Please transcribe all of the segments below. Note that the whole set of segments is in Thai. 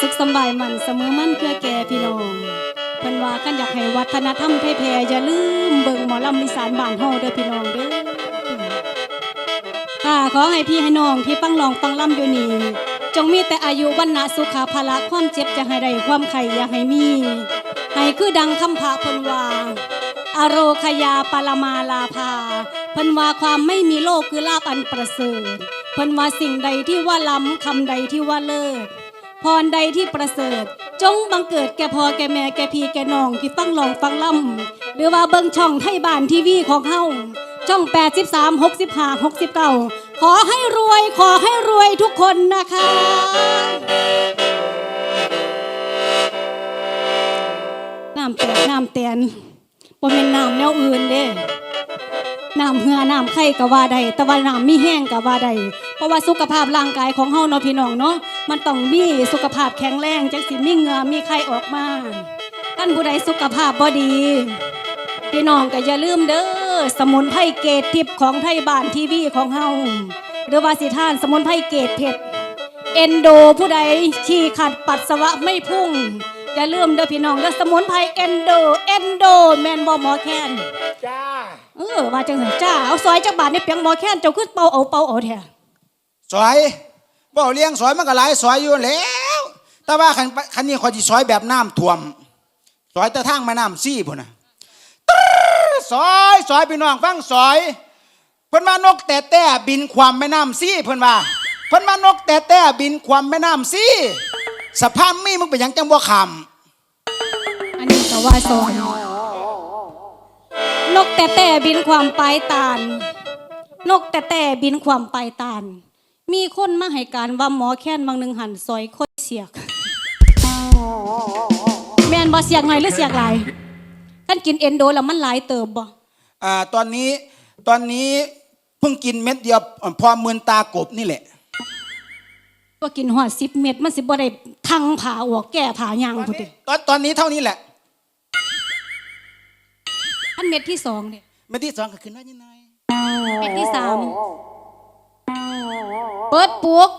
สุขสบายมันเสมอมั่นเพื่อแก่พี่น้องเพิ่นว่ากันอยากให้วัฒนธรรมไทยแพร่อย่าลืมเบิ่งหมอลำอีสานบ้านเฮาเด้อพี่น้องเด้อค่ะขอให้พี่ให้น้องที่ฟังลองฟังล่ำอยู่นี่จงมีแต่อายุวันนะสุขาภละความเจ็บจะให้ได้ความไข่อย่าให้มีให้คือดังคำพระเพิ่นว่าอโรคยาปรมาลาภาเพิ่นว่าความไม่มีโลกคือลาบอันประเสริฐเพิ่นว่าสิ่งใดที่ว่าล้ำคำใดที่ว่าเลิศ พรใดที่ประเสริฐ จงบังเกิดแก่พ่อแก่แม่แก่พี่แก่น้องที่ฟังลองฟังล่ำหรือว่าเบิ่งช่องไทยบ้านทีวีของเฮาช่อง 83 65 69 ขอให้รวยขอให้รวยทุกคนนะคะน้ำแตกน้ำแตนบ่แม่นน้ำแนวอื่นเด้น้ำเหือน้ำไข่ก็ว่าได้แต่ว่าน้ำมีแห้งก็ว่าได้ เพราะว่าสุขภาพร่างกายของเฮาเนาะพี่น้องเนาะมันต้องมีสุขภาพแข็งแรงจังสิมีเหงื่อมีไข่ออกมาท่านผู้ใดสุขภาพบ่ดี พี่น้องก็อย่าลืมเด้อสมุนไพรเกตทิพย์ของไทยบ้านทีวีของเฮาหรือว่าสิท่านสมุนไพรเกตเผ็ดเอนโดผู้ใดฉี่ขัดปัสสาวะไม่พุ่งอย่าลืมเด้อพี่น้องเด้อสมุนไพรเอนโดเอนโดแมนบอหมอแคนจ้าเออว่าจังไหนจ้าเอาซอยจักบาทในเปียงหมอแคนเจ้าขึ้นเป่าเอาเป่าเอาแท้ สอยบ่เลี้ยงสอยมันก็หลายสอยอยู่แล้ว แต่ว่าคันคันนี้ขอยสิสอยแบบน้ำท่วม สอยแต่ทางม่น้ำซี่พุ่นน่ะสอยสอยพี่น้องฟังสอยเพิ่นว่านกแต่แต่บินความแม่น้ำซี่เพิ่นว่าเพิ่นว่านกแต่แต่บินความแม่น้ำซี่สภาพมีมึงเป็นยังจังบ่ขำอันนี้ก็ว่าซอยนกแต่แต่บินความไปตาลนกแต่แต่บินความไปตาล มีคนมาให้การว่าหมอแคนบางหนึ่งหันซอยคนเสียก แม่นบ่เสียกหน่อยหรือเสียกหลายท่านกินเอนโดแล้วมันหลายเติบบ่อ่าตอนนี้ตอนนี้เพิ่งกินเม็ดเดียวพอมืนตากบนี่แหละว่ากินหัวสิบเม็ดมันสิบ่ได้ทังผ่าออกแก้ผ่ายางพุดเด้ตอนตอนนี้เท่านี้แหละอันเม็ดที่สองเนี่ยเม็ดที่สองก็ขึ้นน้อยนิดหน่อยเม็ดที่สาม เปิดปุก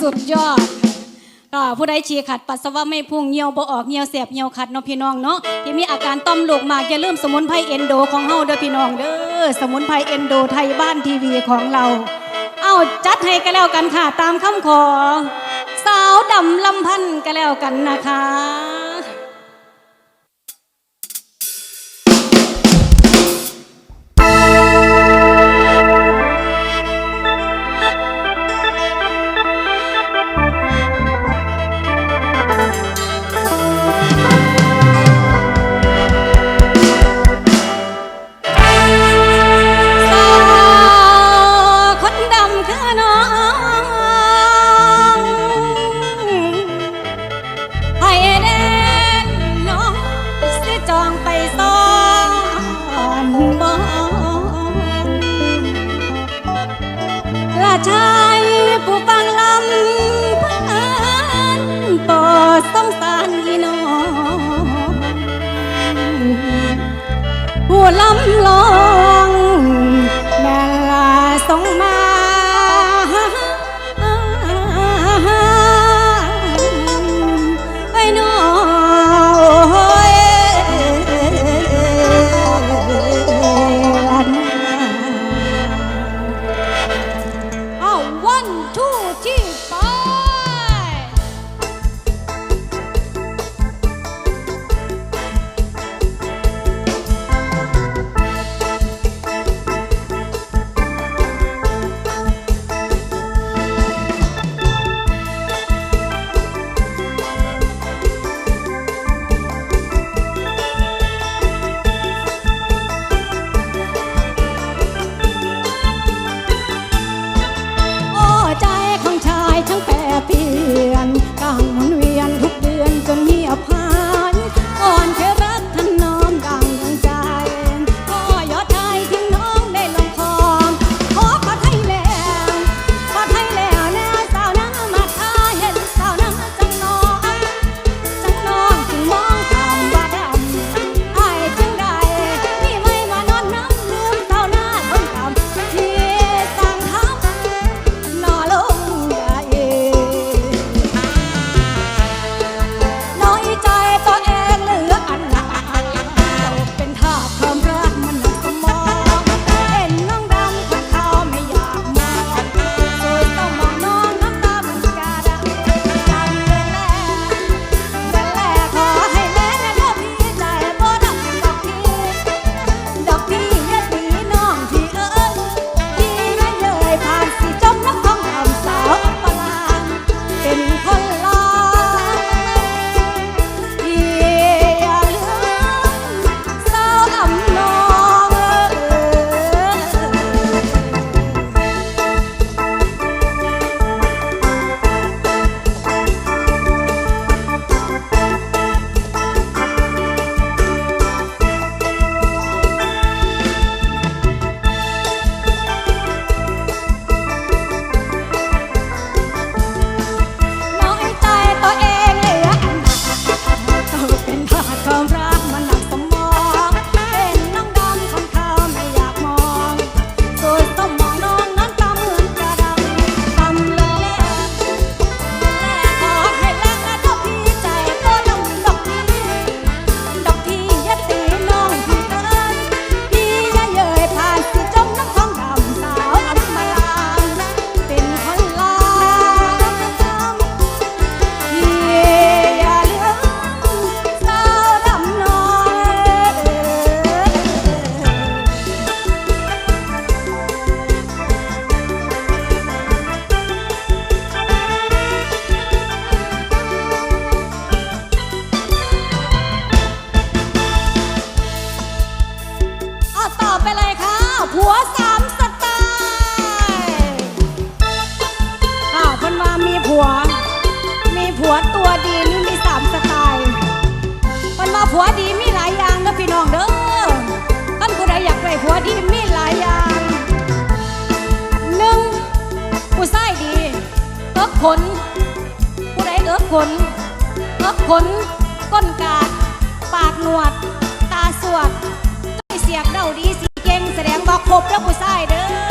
สุดยอดก็ผู้ใดฉี่ขัดปัสสาวะไม่พุ่งเหี่ยวบ่ออกเหี่ยวแสบเหี่ยวขัดเนาะพี่น้องเนาะที่มีอาการต้อมลูกหมากอย่าลืมสมุนไพรเอนโดของเฮาเด้อพี่น้องเด้อสมุนไพรเอนโดไทยบ้านทีวีของเรา เอาจัดให้กันแล้วกันค่ะ ตามคำขอ สาวดำลำพันธ์กันแล้วกันนะคะ ผู้ลำลองแม่ลาส่งมาไอ้น้อ ขนผู้ใดเด้อขนเอิบขนก้นกาด ปากหนวด ตาสวดใจเสียกเด่าดีสีเก่งแสดงบอกครบแล้วผู้ชายเด้อ